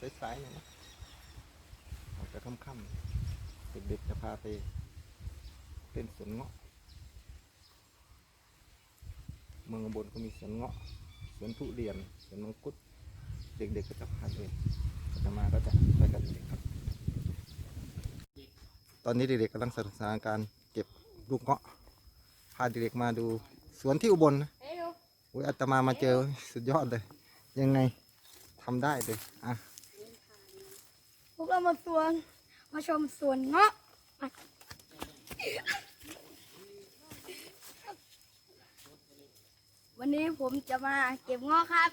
สายๆหน่อยนะออกจะค่ำๆเด็กๆจะพาไปเล่นสวนเงาะ เมืองอุบลก็มีสวนเงาะสวนทุเรียนสวนมังคุด เด็กๆก็จะพาเดินก็จะมาก็จะไปกันเด็กครับ ตอนนี้เด็กๆกำลังสนุกสนานการเก็บลูกเงาะ พาเด็กๆมาดูสวนที่อุบลนะเอ้ยดูอุ้ยอาตมามาเจอสุดยอดเลย ยังไงทำได้เลยอะพวกเรา มาสวน มาชมสวนเงาะวันนี้ผมจะมาเก็บเงาะครับ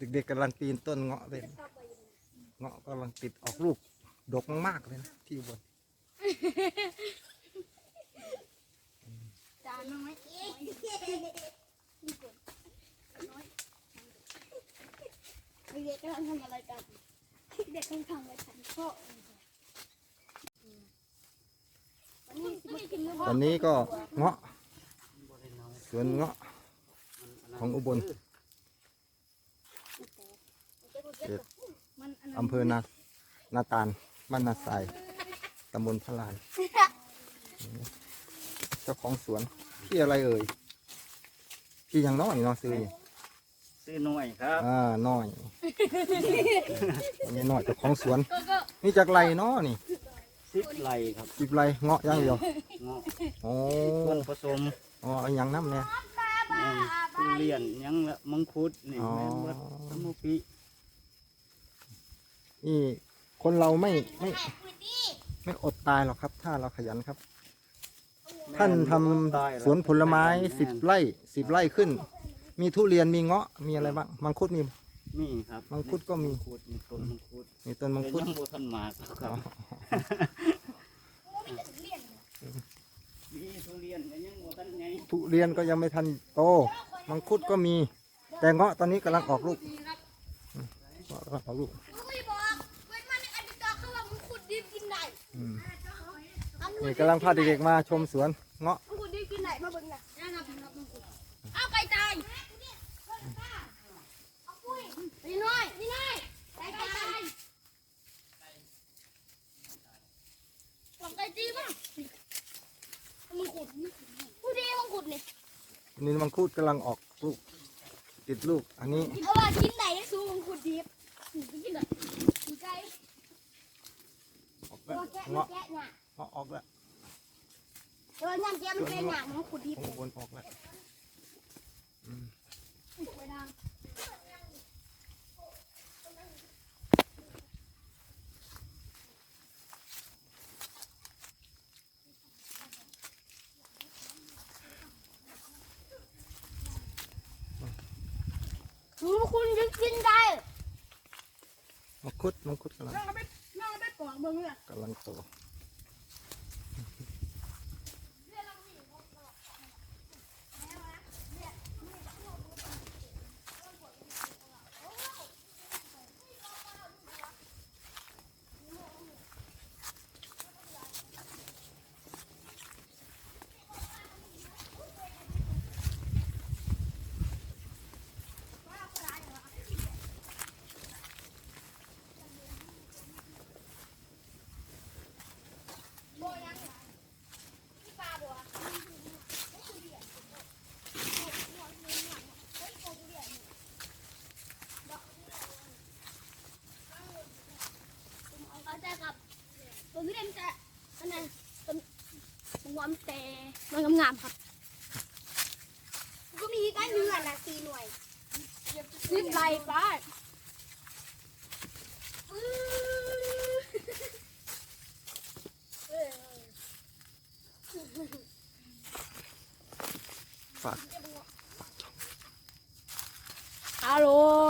เด็กๆกำลังปีนต้นเงาะเลยเงาะกำลังติดออกลูกดกมากๆเลยนะที่อุบลจานน้อยเด็กกำลังทำอะไรกันเด็กกำลังทำอะไรกันพ่อวันนี้สิมากินเนื้อตอนนี้ก็เงาะสวนเงาะของอุบล เขตมันอันนั้นอำเภอนานาตาลบ้านนาทรายตำบลพะลาน เจ้าของสวนพี่อะไรเอ่ยพี่ยังน้อยเนาะซื้อนี่ซื้อหน่วยครับอ่าน้อยอันนี้น้อยเจ้าของสวนก็ก็นี่จากไรเนาะนี่สิบไร่ครับสิบไรเงาะอย่างเดียวเงาะโอ้ต้นผสมอ๋อเอาหยังน้ำเนี่ยแม่งทุเรียนหยังละมังคุดนี่อ๋อแม่นวัดสมุปิ นี่คนเราไม่ไม่ ไม่อดตายหรอกครับ ถ้าเราขยันครับ ท่านทำสวนผลไม้สิบไร่สิบไร่ขึ้น มีทุเรียนมีเงาะมีอะไรบ้างมังคุดมี มีครับมังคุดก็มีมังคุดมีต้นมังคุดมีต้นมังคุดแต่ยังบ่ทันหมากคอ๋รัอบมีทุเรียนแต่ยังบ่ทันไงทุเรียนก็ยังไม่ทันโต มังคุดก็มี แต่เงาะตอนนี้กำลังออกลูกเงาะกำลังออกลูกเขาไม่บอกเว้นมาในอันดิตอเขาว่ามึงขุดดิบกิ นี่กำลังพาเด็กๆมาชมสวนเงาะมึงขุดดิบกินได้มาเบิ่งน่ะนั่นน่ะผมรับมึงขุดเอาไก่ตายนี่น้อยนี่น้อยไก่ตายบอกไก่จีบ้างมึงขุดกูดีมึงขุดนี่นี่มังคุดกำลังออกลูก ติดลูก อันนี้เอาว่ากินไหนได้สู้มึงขุดดิบกินได้กินไก่ ออกตัแกะเงาะแกะเนี่ยเงาะออกแล้วตัวย่างแกะมันเป็นอย่างมึงขุดดิบของอุบลออกแล้วไปทางรู้คุณจะกินได้มังคุดมังคุดกำลัง นั่งเอาไป ปปอกเบิ่งเนี่ยกำลังโต เอาใจกับตัวนี้เล่นจะอันนั้นต้น หัวมันแต่มันงามๆครับ ก็มีกันเนื้อนะสี่หน่วยสิบไรป้าอื้อฝากอร่อยอ